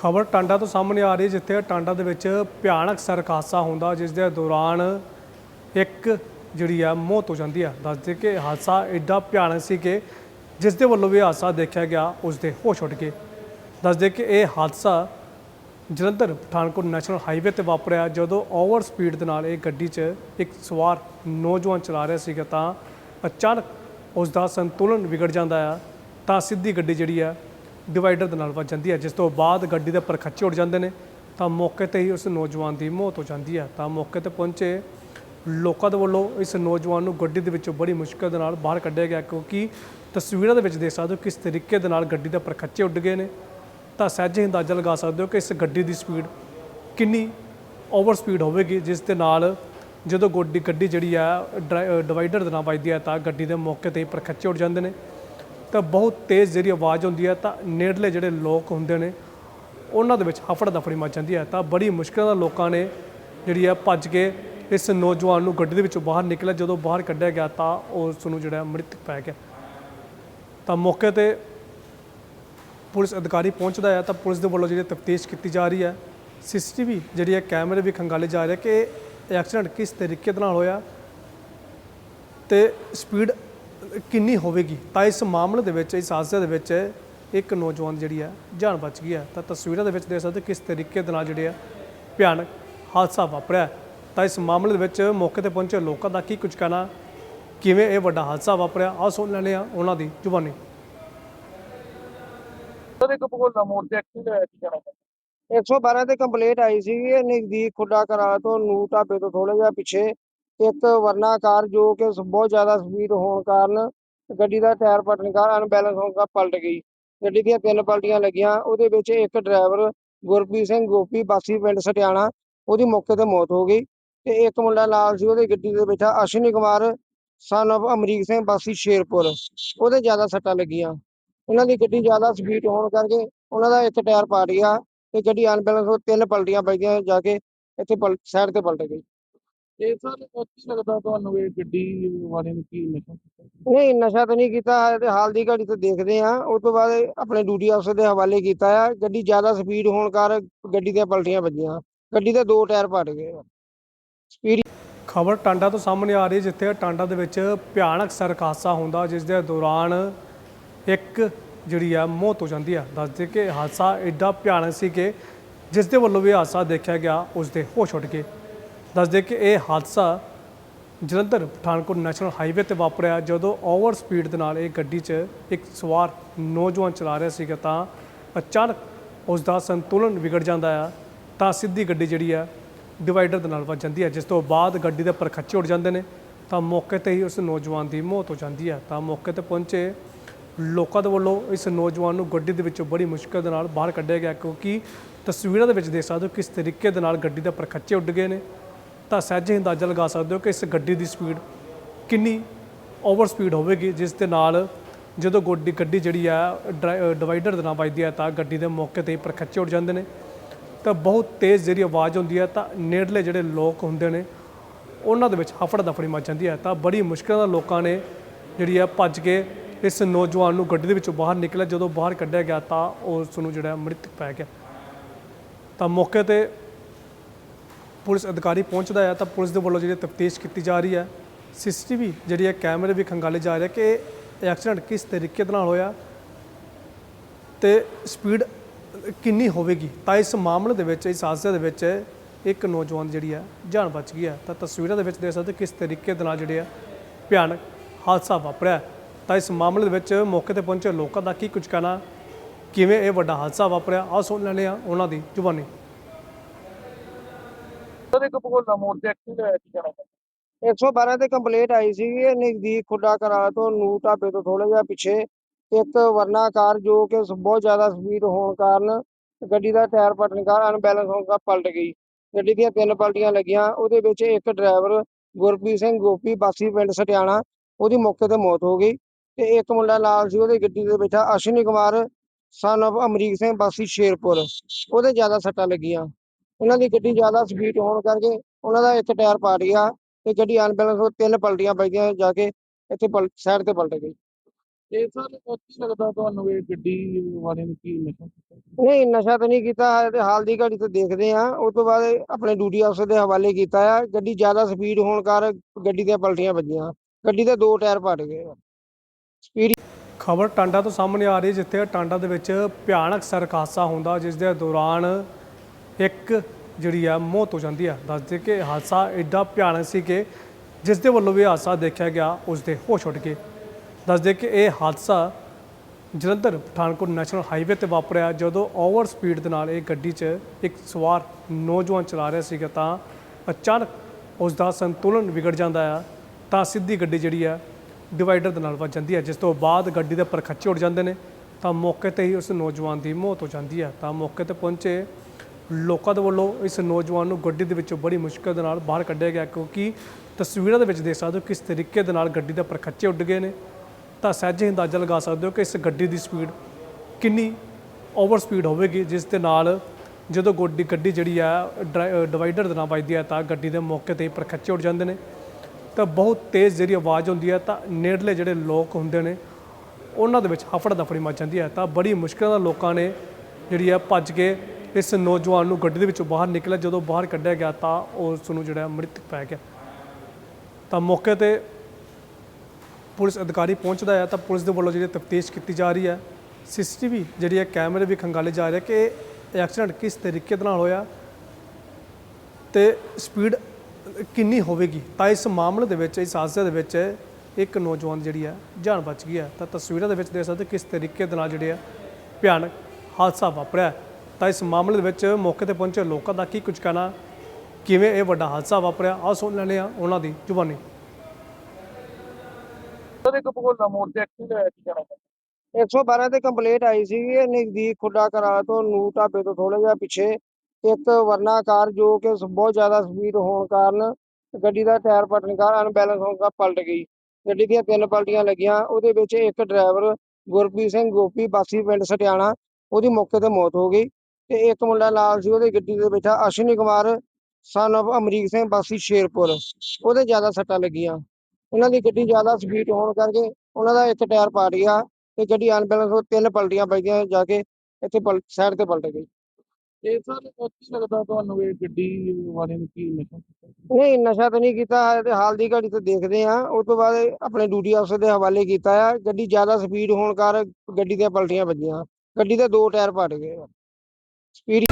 ਖਬਰ ਟਾਂਡਾ ਤੋਂ ਸਾਹਮਣੇ ਆ ਰਹੀ ਹੈ, ਜਿੱਥੇ ਟਾਂਡਾ ਦੇ ਵਿੱਚ ਭਿਆਨਕ ਸੜਕ ਹਾਦਸਾ ਹੁੰਦਾ, ਜਿਸ ਦੇ ਦੌਰਾਨ ਇੱਕ ਜਿਹੜੀ ਆ, ਮੌਤ ਹੋ ਜਾਂਦੀ ਹੈ ਦੱਸਦੇ ਕਿ ਹਾਦਸਾ ਐਡਾ ਭਿਆਨਕ ਸੀ ਕਿ ਜਿਸ ਦੇ ਵੱਲੋਂ ਵੀ ਹਾਦਸਾ ਦੇਖਿਆ ਗਿਆ, ਉਸ ਦੇ ਹੋਸ਼ ਉੱਡ ਗਏ। ਦੱਸਦੇ ਕਿ ਇਹ ਹਾਦਸਾ ਜਲੰਧਰ, ਪਠਾਨਕੋਟ ਨੈਸ਼ਨਲ ਹਾਈਵੇ ਤੇ ਵਾਪਰਿਆ। ਜਦੋਂ ਓਵਰ ਸਪੀਡ ਦੇ ਨਾਲ ਇਹ ਗੱਡੀ 'ਚ ਇੱਕ ਸਵਾਰ ਨੌਜਵਾਨ ਚਲਾ ਰਿਹਾ ਸੀਗਾ, ਤਾਂ ਅਚਾਨਕ ਉਸ ਦਾ ਸੰਤੁਲਨ ਵਿਗੜ ਜਾਂਦਾ ਆ, ਤਾਂ ਸਿੱਧੀ ਗੱਡੀ ਜਿਹੜੀ ਆ ਡਿਵਾਈਡਰ ਦੇ ਨਾਲ ਵੱਜ ਜਾਂਦੀ ਹੈ। ਜਿਸ ਤੋਂ ਬਾਅਦ ਗੱਡੀ ਦੇ ਪਰਖੱਚੇ ਉੱਡ ਜਾਂਦੇ ਨੇ, ਤਾਂ ਮੌਕੇ ਤੇ ਹੀ ਉਸ ਨੌਜਵਾਨ ਦੀ ਮੌਤ ਹੋ ਜਾਂਦੀ ਹੈ। ਤਾਂ ਮੌਕੇ ਤੇ ਪਹੁੰਚੇ ਲੋਕਾਂ ਦੇ ਵੱਲੋਂ ਇਸ ਨੌਜਵਾਨ ਨੂੰ ਗੱਡੀ ਦੇ ਵਿੱਚੋਂ ਬੜੀ ਮੁਸ਼ਕਲ ਦੇ ਨਾਲ ਬਾਹਰ ਕੱਢਿਆ ਗਿਆ, ਕਿਉਂਕਿ ਤਸਵੀਰਾਂ ਦੇ ਵਿੱਚ ਦੇਖ ਸਕਦੇ ਹੋ ਕਿਸ ਤਰੀਕੇ ਦੇ ਨਾਲ ਗੱਡੀ ਦੇ ਪਰਖੱਚੇ ਉੱਡ ਗਏ ਨੇ। ਤਾਂ ਸਹਿਜੇ ਅੰਦਾਜ਼ਾ ਲਗਾ ਸਕਦੇ ਹੋ ਕਿ ਇਸ ਗੱਡੀ ਦੀ ਸਪੀਡ ਕਿੰਨੀ ਓਵਰ ਸਪੀਡ ਹੋਵੇਗੀ, ਜਿਸ ਦੇ ਨਾਲ ਜਦੋਂ ਗੱਡੀ ਗੱਡੀ ਜਿਹੜੀ ਆ ਡਰਾ- ਡਿਵਾਈਡਰ ਦੇ ਨਾਲ ਵੱਜਦੀ ਹੈ, ਤਾਂ ਗੱਡੀ ਦੇ ਮੌਕੇ ਤੇ ਹੀ ਪਰਖੱਚੇ ਉੱਡ ਜਾਂਦੇ ਨੇ। ਤਾਂ ਬਹੁਤ ਤੇਜ਼ ਜਿਹੜੀ ਆਵਾਜ਼ ਹੁੰਦੀ ਹੈ ਤਾਂ ਨੇੜਲੇ ਜਿਹੜੇ ਲੋਕ ਹੁੰਦੇ ਨੇ, ਉਹਨਾਂ ਦੇ ਵਿੱਚ ਹਫੜ ਦਫੜੀ ਮਚ ਜਾਂਦੀ ਹੈ। ਤਾਂ ਬੜੀ ਮੁਸ਼ਕਲ ਨਾਲ ਲੋਕਾਂ ਨੇ ਜਿਹੜੀ ਆ ਭੱਜ ਕੇ ਇਸ ਨੌਜਵਾਨ ਨੂੰ ਗੱਡੀ ਦੇ ਵਿੱਚੋਂ ਬਾਹਰ ਨਿਕਲਿਆ। ਜਦੋਂ ਬਾਹਰ ਕੱਢਿਆ ਗਿਆ ਤਾਂ ਉਸ ਨੂੰ ਜਿਹੜਾ ਮ੍ਰਿਤਕ ਪੈ ਗਿਆ। ਤਾਂ ਮੌਕੇ ਤੇ ਪੁਲਿਸ ਅਧਿਕਾਰੀ ਪਹੁੰਚਦਾ ਹੈ ਤਾਂ ਪੁਲਿਸ ਦੇ ਵੱਲੋਂ ਜਿਹੜੀ ਤਫਤੀਸ਼ ਕੀਤੀ ਜਾ ਰਹੀ ਹੈ। ਸੀਸੀਟੀਵੀ ਜਿਹੜੀ ਹੈ ਕੈਮਰੇ ਵੀ ਖੰਗਾਲੇ ਜਾ ਰਹੇ ਕਿ ਐਕਸੀਡੈਂਟ ਕਿਸ ਤਰੀਕੇ ਦੇ ਨਾਲ ਹੋਇਆ ਤੇ ਸਪੀਡ ਕਿੰਨੀ ਹੋਵੇਗੀ? ਤਾਂ ਇਸ ਮਾਮਲੇ ਦੇ ਵਿੱਚ ਇਸ ਹਾਦਸੇ ਦੇ ਵਿੱਚ ਇੱਕ ਨੌਜਵਾਨ ਜਿਹੜੀ ਹੈ ਜਾਨ ਬਚ ਗਈ ਹੈ। ਤਾਂ ਤਸਵੀਰਾਂ ਦੇ ਵਿੱਚ ਦੇਖ ਸਕਦੇ ਕਿਸ ਤਰੀਕੇ ਦੇ ਨਾਲ ਜਿਹੜੇ ਆ ਭਿਆਨਕ ਹਾਦਸਾ ਵਾਪਰਿਆ। ਤਾਂ ਇਸ ਮਾਮਲੇ ਦੇ ਵਿੱਚ ਮੌਕੇ ਤੇ ਪਹੁੰਚੇ ਲੋਕਾਂ ਦਾ ਕੀ ਕੁਝ ਕਹਿਣਾ? ਕਿਵੇਂ ਇਹ ਵੱਡਾ ਹਾਦਸਾ ਵਾਪਰਿਆ? ਆਓ ਸੁਣ ਲੈਂਦੇ ਆ ਉਹਨਾਂ ਦੀ ਜ਼ੁਬਾਨੀ। ਉਹਦੇ ਕਪੂਰਲਾ ਮੋੜ ਤੇ ਐਕਸੀਡੈਂਟ ਹੋਇਆ ਸੀ ਜਣਾ 112 ਤੇ ਕੰਪਲੇਂਟ ਆਈ ਸੀ ਇਹ ਨਜ਼ਦੀਕ ਖੁੱਡਾ ਕਰਾ ਤੋਂ ਨੂ ਢਾਬੇ ਤੋਂ ਥੋੜਾ ਜਿਹਾ ਪਿੱਛੇ। ਇੱਕ ਵਰਨਾ ਕਾਰ ਜੋ ਕਿ ਬਹੁਤ ਜ਼ਿਆਦਾ ਸਪੀਡ ਹੋਣ ਕਾਰਨ ਗੱਡੀ ਦਾ ਟਾਇਰ ਪਟਣ ਕਾਰਨ ਅਨਬੈਲੈਂਸ ਹੋਣ ਕਾਰਨ ਪਲਟ ਗਈ। ਗੱਡੀ ਦੀਆਂ ਤਿੰਨ ਪਲਟੀਆਂ ਲੱਗੀਆਂ, ਉਹਦੇ ਵਿੱਚ ਇੱਕ ਡਰਾਈਵਰ ਗੁਰਪ੍ਰੀਤ ਸਿੰਘ ਗੋਪੀ, ਬਾਸੀ ਪਿੰਡ ਸਟਿਆਣਾ, ਉਹਦੀ ਮੌਕੇ ਤੇ ਮੌਤ ਹੋ ਗਈ ਤੇ ਇੱਕ ਮੁੰਡਾ ਨਾਲ ਸੀ, ਉਹਦੀ ਗੱਡੀ ਦੇ ਬੈਠਾ ਅਸ਼ਵਨੀ ਕੁਮਾਰ ਸਨ of ਅਮਰੀਕ ਸਿੰਘ, ਬਾਸੀ ਸ਼ੇਰਪੁਰ, ਉਹਦੇ ਜ਼ਿਆਦਾ ਸੱਟਾਂ ਲੱਗੀਆਂ। ਉਹਨਾਂ ਦੀ ਗੱਡੀ ਜ਼ਿਆਦਾ ਸਪੀਡ ਹੋਣ ਕਰਕੇ ਉਹਨਾਂ ਦਾ ਇੱਕ ਟਾਇਰ ਪਾਟ ਗਿਆ ਤੇ ਗੱਡੀ ਅਨਬੈਲੈਂਸ ਹੋ, ਤਿੰਨ ਪਲਟੀਆਂ ਵੱਜੀਆਂ ਜਾ ਕੇ ਇੱਥੇ ਪਲ ਸਾਈਡ ਤੇ ਪਲਟ ਗਈ। ਤੇ ਸਰ ਕੀ ਲੱਗਦਾ ਤੁਹਾਨੂੰ ਇਹ ਗੱਡੀ ਵਾਲੇ ਨੂੰ ਕੀ ਨਸ਼ਾ ਕੀਤਾ? ਨਹੀਂ ਨਸ਼ਾ ਤਾਂ ਨਹੀਂ ਕੀਤਾ ਹੈ ਤੇ ਹਾਲ ਦੀ ਘੜੀ ਤੇ ਦੇਖਦੇ ਆ ਉਸ ਤੋਂ ਬਾਅਦ ਆਪਣੇ ਡਿਊਟੀ ਅਫਸਰ ਦੇ ਹਵਾਲੇ ਕੀਤਾ ਆ। ਗੱਡੀ ਜ਼ਿਆਦਾ ਸਪੀਡ ਹੋਣ ਕਾਰਨ ਗੱਡੀ ਦੀਆਂ ਪਲਟੀਆਂ ਵੱਜੀਆਂ। ਗੱਡੀ ਦੇ ਦੋ ਟਾਇਰ ਪਟ ਗਏ। ਸਪੀਡ ਖਬਰ ਟਾਂਡਾ ਤੋਂ ਸਾਹਮਣੇ ਆ ਰਹੀ ਹੈ ਜਿੱਥੇ ਟਾਂਡਾ ਦੇ ਵਿੱਚ ਭਿਆਨਕ ਸੜਕ ਹਾਦਸਾ ਹੁੰਦਾ ਜਿਸ ਦੇ ਦੌਰਾਨ ਇੱਕ ਜਿਹੜੀ ਆ ਮੌਤ ਹੋ ਜਾਂਦੀ ਹੈ ਦੱਸਦੇ ਕਿ ਹਾਦਸਾ ਐਡਾ ਭਿਆਨਕ ਸੀ ਕਿ ਜਿਸ ਦੇ ਵੱਲੋਂ ਵੀ ਹਾਦਸਾ ਦੇਖਿਆ ਗਿਆ ਉਸ ਦੇ ਹੋਸ਼ ਉੱਡ ਗਏ। ਦੱਸਦੇ ਕਿ ਇਹ ਹਾਦਸਾ ਜਲੰਧਰ ਪਠਾਨਕੋਟ ਨੈਸ਼ਨਲ ਹਾਈਵੇ ਤੇ ਵਾਪਰਿਆ। ਜਦੋਂ ਓਵਰ ਸਪੀਡ ਦੇ ਨਾਲ ਇਹ ਗੱਡੀ 'ਚ ਇੱਕ ਸਵਾਰ ਨੌਜਵਾਨ ਚਲਾ ਰਿਹਾ ਸੀਗਾ ਤਾਂ ਅਚਾਨਕ ਉਸ ਦਾ ਸੰਤੁਲਨ ਵਿਗੜ ਜਾਂਦਾ ਆ, ਤਾਂ ਸਿੱਧੀ ਗੱਡੀ ਜਿਹੜੀ ਆ, ਡਿਵਾਈਡਰ ਦੇ ਨਾਲ ਵੱਜ ਜਾਂਦੀ ਹੈ ਜਿਸ ਤੋਂ ਬਾਅਦ ਗੱਡੀ ਦੇ ਪਰਖੱਚੇ ਉੱਡ ਜਾਂਦੇ ਨੇ, ਤਾਂ ਮੌਕੇ ਤੇ ਹੀ ਉਸ ਨੌਜਵਾਨ ਦੀ ਮੌਤ ਹੋ ਜਾਂਦੀ ਹੈ ਤਾਂ ਮੌਕੇ ਤੇ ਪਹੁੰਚੇ ਲੋਕਾਂ ਦੇ ਵੱਲੋਂ ਇਸ ਨੌਜਵਾਨ ਨੂੰ ਗੱਡੀ ਦੇ ਵਿੱਚੋਂ ਬੜੀ ਮੁਸ਼ਕਲ ਦੇ ਨਾਲ ਬਾਹਰ ਕੱਢਿਆ ਗਿਆ, ਕਿਉਂਕਿ ਤਸਵੀਰਾਂ ਦੇ ਵਿੱਚ ਦੇਖ ਸਕਦੇ ਹੋ ਕਿਸ ਤਰੀਕੇ ਦੇ ਨਾਲ ਗੱਡੀ ਦੇ ਪਰਖੱਚੇ ਉੱਡ ਗਏ ਨੇ। ਤਾਂ ਸਹਿਜੇ ਅੰਦਾਜ਼ਾ ਲਗਾ ਸਕਦੇ ਹੋ ਕਿ ਇਸ ਗੱਡੀ ਦੀ ਸਪੀਡ ਕਿੰਨੀ ਓਵਰ ਸਪੀਡ ਹੋਵੇਗੀ, ਜਿਸ ਦੇ ਨਾਲ ਜਦੋਂ ਗੋਡੀ ਗੱਡੀ ਜਿਹੜੀ ਆ, ਡਰਾ- ਡਿਵਾਈਡਰ ਦੇ ਨਾਲ ਵੱਜਦੀ ਹੈ ਤਾਂ ਗੱਡੀ ਦੇ ਮੌਕੇ ਤੇ ਹੀ ਪਰਖੱਚੇ ਉੱਡ ਜਾਂਦੇ ਨੇ। ਤਾਂ ਬਹੁਤ ਤੇਜ਼ ਜਿਹੜੀ ਆਵਾਜ਼ ਹੁੰਦੀ ਹੈ ਤਾਂ ਨੇੜਲੇ ਜਿਹੜੇ ਲੋਕ ਹੁੰਦੇ ਨੇ, ਉਹਨਾਂ ਦੇ ਵਿੱਚ ਹਫੜ ਦਫੜੀ ਮਚ ਜਾਂਦੀ ਹੈ ਤਾਂ ਬੜੀ ਮੁਸ਼ਕਲ ਨਾਲ ਲੋਕਾਂ ਨੇ ਜਿਹੜੀ ਆ, ਭੱਜ ਕੇ ਇਸ ਨੌਜਵਾਨ ਨੂੰ ਗੱਡੀ ਦੇ ਵਿੱਚੋਂ ਬਾਹਰ ਨਿਕਲਿਆ। ਜਦੋਂ ਬਾਹਰ ਕੱਢਿਆ ਗਿਆ, ਤਾਂ ਉਸ ਨੂੰ ਜਿਹੜਾ ਮ੍ਰਿਤਕ ਪੈ ਗਿਆ। ਤਾਂ ਮੌਕੇ ਤੇ ਪੁਲਿਸ ਅਧਿਕਾਰੀ ਪਹੁੰਚਦਾ ਹੈ ਤਾਂ ਪੁਲਿਸ ਦੇ ਵੱਲੋਂ ਜਿਹੜੀ ਤਫਤੀਸ਼ ਕੀਤੀ ਜਾ ਰਹੀ ਹੈ, ਸੀਸੀਟੀਵੀ ਜਿਹੜੀ ਹੈ, ਕੈਮਰੇ ਵੀ ਖੰਗਾਲੇ ਜਾ ਰਹੇ ਕਿ ਇਹ ਐਕਸੀਡੈਂਟ ਕਿਸ ਤਰੀਕੇ ਦੇ ਨਾਲ ਹੋਇਆ ਤੇ ਸਪੀਡ ਕਿੰਨੀ ਹੋਵੇਗੀ। ਤਾਂ ਇਸ ਮਾਮਲੇ ਦੇ ਵਿੱਚ, ਇਸ ਹਾਦਸੇ ਦੇ ਵਿੱਚ ਇੱਕ ਨੌਜਵਾਨ ਜਿਹੜੀ ਹੈ, ਜਾਨ ਬਚ ਗਈ ਹੈ। ਤਾਂ ਤਸਵੀਰਾਂ ਦੇ ਵਿੱਚ ਦੇਖ ਸਕਦੇ ਹੋ ਕਿਸ ਤਰੀਕੇ ਦੇ ਨਾਲ ਜਿਹੜੇ ਆ ਭਿਆਨਕ ਹਾਦਸਾ ਵਾਪਰਿਆ ਤਾਂ ਇਸ ਮਾਮਲੇ ਦੇ ਵਿੱਚ ਮੌਕੇ ਤੇ ਪਹੁੰਚੇ ਲੋਕਾਂ ਦਾ ਕੀ ਕੁਝ ਕਹਿਣਾ, ਕਿਵੇਂ ਇਹ ਵੱਡਾ ਹਾਦਸਾ ਵਾਪਰਿਆ ਆਹ ਸੁਣ ਲੈਂਦੇ ਆ ਉਹਨਾਂ ਦੀ ਜ਼ੁਬਾਨੀ। ਉਹਦੇ ਕਪੂਰਲਾ ਮੋੜ ਤੇ ਐਕਸੀਡੈਂਟ ਹੋਇਆ ਸੀ ਜਣਾ 112 ਤੇ ਕੰਪਲੇਂਟ ਆਈ ਸੀ, ਇਹ ਨਜ਼ਦੀਕ ਖੁੱਡਾ ਕਰਾ ਤੋਂ ਨੂ ਢਾਬੇ ਤੋਂ ਥੋੜਾ ਜਿਹਾ ਪਿੱਛੇ ਇੱਕ ਵਰਨਾ ਜੋ ਕਿ ਬਹੁਤ ਜ਼ਿਆਦਾ ਸਪੀਡ ਹੋਣ ਕਾਰਨ ਗੱਡੀ ਦਾ ਟਾਇਰ ਪਟਣ ਕਾਰਨ ਅਨਬੈਲੈਂਸ ਹੋਣ ਕਾਰਨ ਪਲਟ ਗਈ। ਗੱਡੀ ਦੀਆਂ ਤਿੰਨ ਪਲਟੀਆਂ ਲੱਗੀਆਂ, ਉਹਦੇ ਵਿੱਚ ਇੱਕ ਡਰਾਈਵਰ ਗੁਰਪ੍ਰੀਤ ਸਿੰਘ ਗੋਪੀ, ਬਾਸੀ ਪਿੰਡ ਸਟਿਆਣਾ, ਉਹਦੀ ਮੌਕੇ ਤੇ ਮੌਤ ਹੋ ਗਈ ਤੇ ਇੱਕ ਮੁੰਡਾ ਨਾਲ ਸੀ, ਉਹਦੀ ਗੱਡੀ ਦੇ ਬੈਠਾ ਅਸ਼ਵਨੀ ਕੁਮਾਰ ਸਨ of ਅਮਰੀਕ ਸਿੰਘ, ਬਾਸੀ ਸ਼ੇਰਪੁਰ, ਉਹਦੇ ਜ਼ਿਆਦਾ ਸੱਟਾਂ ਲੱਗੀਆਂ। ਉਹਨਾਂ ਦੀ ਗੱਡੀ ਜ਼ਿਆਦਾ ਸਪੀਡ ਹੋਣ ਕਰਕੇ ਉਹਨਾਂ ਦਾ ਇੱਕ ਟਾਇਰ ਪਾਟ ਗਿਆ ਤੇ ਗੱਡੀ ਅਨਬੈਲੈਂਸ ਹੋ ਤਿੰਨ ਪਲਟੀਆਂ ਵੱਜੀਆਂ ਜਾ ਕੇ ਇੱਥੇ ਸਾਈਡ ਤੇ ਪਲਟ ਗਈ। ਇਹ ਸਰ ਕੀ ਲੱਗਦਾ ਤੁਹਾਨੂੰ ਇਹ ਗੱਡੀ ਵਾਲੇ ਨੇ ਕੀ ਨਸ਼ਾ ਕੀਤਾ? ਨਹੀਂ ਨਸ਼ਾ ਤਾਂ ਨਹੀਂ ਕੀਤਾ ਤੇ ਹਾਲ ਦੀ ਘੜੀ ਤੋਂ ਦੇਖਦੇ ਆ ਉਸ ਤੋਂ ਬਾਅਦ ਆਪਣੇ ਡਿਊਟੀ ਅਫਸਰ ਦੇ ਹਵਾਲੇ ਕੀਤਾ ਆ। ਗੱਡੀ ਜ਼ਿਆਦਾ ਸਪੀਡ ਹੋਣ ਕਾਰਨ ਗੱਡੀ ਦੀਆਂ ਪਲਟੀਆਂ ਵੱਜੀਆਂ। ਗੱਡੀ ਦੇ ਦੋ ਟਾਇਰ ਪਟ ਗਏ। ਸਪੀਡ ਖਬਰ ਟਾਂਡਾ ਤੋਂ ਸਾਹਮਣੇ ਆ ਰਹੀ ਜਿੱਥੇ ਟਾਂਡਾ ਦੇ ਵਿੱਚ ਭਿਆਨਕ ਸੜਕ ਹਾਦਸਾ ਹੁੰਦਾ ਜਿਸ ਦੇ ਦੌਰਾਨ ਇੱਕ ਜਿਹੜੀ ਆ ਮੌਤ ਹੋ ਜਾਂਦੀ ਹੈ ਦੱਸਦੇ ਕਿ ਹਾਦਸਾ ਐਡਾ ਭਿਆਨਕ ਸੀ ਕਿ ਜਿਸ ਦੇ ਵੱਲੋਂ ਵੀ ਹਾਦਸਾ ਦੇਖਿਆ ਗਿਆ ਉਸ ਦੇ ਹੋਸ਼ ਉੱਡ ਗਏ। ਦੱਸਦੇ ਕਿ ਇਹ ਹਾਦਸਾ ਜਲੰਧਰ ਪਠਾਨਕੋਟ ਨੈਸ਼ਨਲ ਹਾਈਵੇ ਤੇ ਵਾਪਰਿਆ। ਜਦੋਂ ਓਵਰ ਸਪੀਡ ਦੇ ਨਾਲ ਇਹ ਗੱਡੀ 'ਚ ਇੱਕ ਸਵਾਰ ਨੌਜਵਾਨ ਚਲਾ ਰਿਹਾ ਸੀਗਾ ਤਾਂ ਅਚਾਨਕ ਉਸ ਦਾ ਸੰਤੁਲਨ ਵਿਗੜ ਜਾਂਦਾ ਆ, ਤਾਂ ਸਿੱਧੀ ਗੱਡੀ ਜਿਹੜੀ ਆ ਡਿਵਾਈਡਰ ਦੇ ਨਾਲ ਵੱਜ ਜਾਂਦੀ ਹੈ ਜਿਸ ਤੋਂ ਬਾਅਦ ਗੱਡੀ ਦੇ ਪਰਖੱਚੇ ਉੱਡ ਜਾਂਦੇ ਨੇ। ਤਾਂ ਮੌਕੇ ਤੇ ਹੀ ਉਸ ਨੌਜਵਾਨ ਦੀ ਮੌਤ ਹੋ ਜਾਂਦੀ ਹੈ ਤਾਂ ਮੌਕੇ ਤੇ ਪਹੁੰਚੇ ਲੋਕਾਂ ਦੇ ਵੱਲੋਂ ਇਸ ਨੌਜਵਾਨ ਨੂੰ ਗੱਡੀ ਦੇ ਵਿੱਚੋਂ ਬੜੀ ਮੁਸ਼ਕਲ ਦੇ ਨਾਲ ਬਾਹਰ ਕੱਢਿਆ ਗਿਆ, ਕਿਉਂਕਿ ਤਸਵੀਰਾਂ ਦੇ ਵਿੱਚ ਦੇਖ ਸਕਦੇ ਹੋ ਕਿਸ ਤਰੀਕੇ ਦੇ ਨਾਲ ਗੱਡੀ ਦੇ ਪਰਖੱਚੇ ਉੱਡ ਗਏ ਨੇ। ਤਾਂ ਸਹਿਜੇ ਅੰਦਾਜ਼ਾ ਲਗਾ ਸਕਦੇ ਹੋ ਕਿ ਇਸ ਗੱਡੀ ਦੀ ਸਪੀਡ ਕਿੰਨੀ ਓਵਰ ਸਪੀਡ ਹੋਵੇਗੀ, ਜਿਸ ਦੇ ਨਾਲ ਜਦੋਂ ਗੋਡੀ, ਗੱਡੀ ਜਿਹੜੀ ਆ, ਡਰਾ- ਡਿਵਾਈਡਰ ਦੇ ਨਾਲ ਵੱਜਦੀ ਹੈ ਤਾਂ ਗੱਡੀ ਦੇ ਮੌਕੇ ਤੇ ਹੀ ਪਰਖੱਚੇ ਉੱਡ ਜਾਂਦੇ ਨੇ। ਤਾਂ ਬਹੁਤ ਤੇਜ਼ ਜਿਹੜੀ ਆਵਾਜ਼ ਹੁੰਦੀ ਹੈ ਤਾਂ ਨੇੜਲੇ ਜਿਹੜੇ ਲੋਕ ਹੁੰਦੇ ਨੇ, ਉਹਨਾਂ ਦੇ ਵਿੱਚ ਹਫੜ ਦਫੜੀ ਮਚ ਜਾਂਦੀ ਹੈ ਤਾਂ ਬੜੀ ਮੁਸ਼ਕਲ ਨਾਲ ਲੋਕਾਂ ਨੇ ਜਿਹੜੀ ਆ ਭੱਜ ਕੇ ਇਸ ਨੌਜਵਾਨ ਨੂੰ ਗੱਡੀ ਦੇ ਵਿੱਚੋਂ ਬਾਹਰ ਨਿਕਲਿਆ। ਜਦੋਂ ਬਾਹਰ ਕੱਢਿਆ ਗਿਆ ਤਾਂ ਉਸ ਨੂੰ ਜਿਹੜਾ ਮ੍ਰਿਤਕ ਪੈ ਗਿਆ। ਤਾਂ ਮੌਕੇ ਤੇ ਪੁਲਿਸ ਅਧਿਕਾਰੀ ਪਹੁੰਚਦਾ ਹੈ ਤਾਂ ਪੁਲਿਸ ਦੇ ਵੱਲੋਂ ਜਿਹੜੀ ਤਫਤੀਸ਼ ਕੀਤੀ ਜਾ ਰਹੀ ਹੈ। ਸੀਸੀਟੀਵੀ ਜਿਹੜੀ ਹੈ, ਕੈਮਰੇ ਵੀ ਖੰਗਾਲੇ ਜਾ ਰਹੇ ਕਿ ਇਹ ਐਕਸੀਡੈਂਟ ਕਿਸ ਤਰੀਕੇ ਦੇ ਨਾਲ ਹੋਇਆ ਤੇ ਸਪੀਡ ਕਿੰਨੀ ਹੋਵੇਗੀ। ਤਾਂ ਇਸ ਮਾਮਲੇ ਦੇ ਵਿੱਚ, ਇਸ ਹਾਦਸੇ ਦੇ ਵਿੱਚ ਇੱਕ ਨੌਜਵਾਨ ਜਿਹੜੀ ਹੈ, ਜਾਨ ਬਚ ਗਈ ਹੈ। ਤਾਂ ਤਸਵੀਰਾਂ ਦੇ ਵਿੱਚ ਦੇਖ ਸਕਦੇ ਹੋ ਕਿਸ ਤਰੀਕੇ ਦੇ ਨਾਲ ਜਿਹੜੇ ਆ ਭਿਆਨਕ ਹਾਦਸਾ ਵਾਪਰਿਆ। ਤਾਂ ਇਸ ਮਾਮਲੇ ਦੇ ਵਿੱਚ ਮੌਕੇ ਤੇ ਪਹੁੰਚੇ ਲੋਕਾਂ ਦਾ ਕੀ ਕੁਝ ਕਹਿਣਾ ਕਿਵੇਂ ਇਹ ਵੱਡਾ ਹਾਦਸਾ ਵਾਪਰਿਆ ਆਓ ਸੁਣ ਲੈਂਦੇ ਆ ਉਹਨਾਂ ਦੀ ਜ਼ੁਬਾਨੀ। ਉਹਦੇ ਕਪੂਰਲਾ ਮੋੜ ਤੇ ਐਕਸੀਡੈਂਟ ਹੋਇਆ ਕਰਾਂ 112 ਤੇ ਕੰਪਲੇਂਟ ਆਈ ਸੀ ਇਹ ਨਜ਼ਦੀਕ ਖੁੱਡਾ ਕਰਾ ਤੋਂ ਨੂ ਢਾਬੇ ਤੋਂ ਥੋੜਾ ਜਿਹਾ ਪਿੱਛੇ। ਇੱਕ ਵਰਨਾ ਕਾਰ ਜੋ ਕਿ ਸ- ਬਹੁਤ ਜ਼ਿਆਦਾ ਸਪੀਡ ਹੋਣ ਕਾਰਨ ਗੱਡੀ ਦਾ ਟਾਇਰ ਪਟਣ ਕਾਰਨ ਅਨਬੈਲੈਂਸ ਹੋਣ ਕਾਰਨ ਪਲਟ ਗਈ। ਗੱਡੀ ਦੀਆਂ ਤਿੰਨ ਪਲਟੀਆਂ ਲੱਗੀਆਂ ਉਹਦੇ ਵਿੱਚ ਇੱਕ ਡਰਾਈਵਰ ਗੁਰਪ੍ਰੀਤ ਸਿੰਘ ਗੋਪੀ ਬਾਸੀ ਪਿੰਡ ਸਟਿਆਣਾ ਉਹਦੀ ਮੌਕੇ ਤੇ ਮੌਤ ਹੋ ਗਈ। ਤੇ ਇੱਕ ਮੁੰਡਾ ਨਾਲ ਸੀ ਉਹਦੀ ਗੱਡੀ ਦੇ ਬੈਠਾ ਅਸ਼ਵਨੀ ਕੁਮਾਰ ਸਨ of ਅਮਰੀਕ ਸਿੰਘ ਬਾਸੀ ਸ਼ੇਰਪੁਰ। ਉਹਦੇ ਜ਼ਿਆਦਾ ਸੱਟਾਂ ਲੱਗੀਆਂ। ਉਹਨਾਂ ਦੀ ਗੱਡੀ ਜ਼ਿਆਦਾ ਸਪੀਡ ਹੋਣ ਕਰਕੇ ਉਹਨਾਂ ਦਾ ਇੱਕ ਟਾਇਰ ਪਾਟ ਗਿਆ ਤੇ ਗੱਡੀ ਅਨਬੈਲੈਂਸ ਹੋ ਤਿੰਨ ਪਲਟੀਆਂ ਵੱਜੀਆਂ ਜਾ ਕੇ ਇੱਥੇ ਸਾਈਡ ਤੇ ਪਲਟ ਗਈ। ਇਹ ਸਰ ਕੀ ਲੱਗਦਾ ਤੁਹਾਨੂੰ ਇਹ ਗੱਡੀ ਵਾਲੇ ਨੇ ਕੀ ਨਸ਼ਾ ਕੀਤਾ? ਨਹੀਂ ਨਸ਼ਾ ਤਾਂ ਨਹੀਂ ਕੀਤਾ ਹੈ ਤੇ ਹਾਲ ਦੀ ਘੜੀ ਤੋਂ ਦੇਖਦੇ ਆ ਉਸ ਤੋਂ ਬਾਅਦ ਆਪਣੇ ਡਿਊਟੀ ਅਫਸਰ ਦੇ ਹਵਾਲੇ ਕੀਤਾ ਆ। ਗੱਡੀ ਜ਼ਿਆਦਾ ਸਪੀਡ ਹੋਣ ਕਾਰਨ ਗੱਡੀ ਦੀਆਂ ਪਲਟੀਆਂ ਵੱਜੀਆਂ। ਗੱਡੀ ਦੇ ਦੋ ਟਾਇਰ ਪਟ ਗਏ। ਸਪੀਡ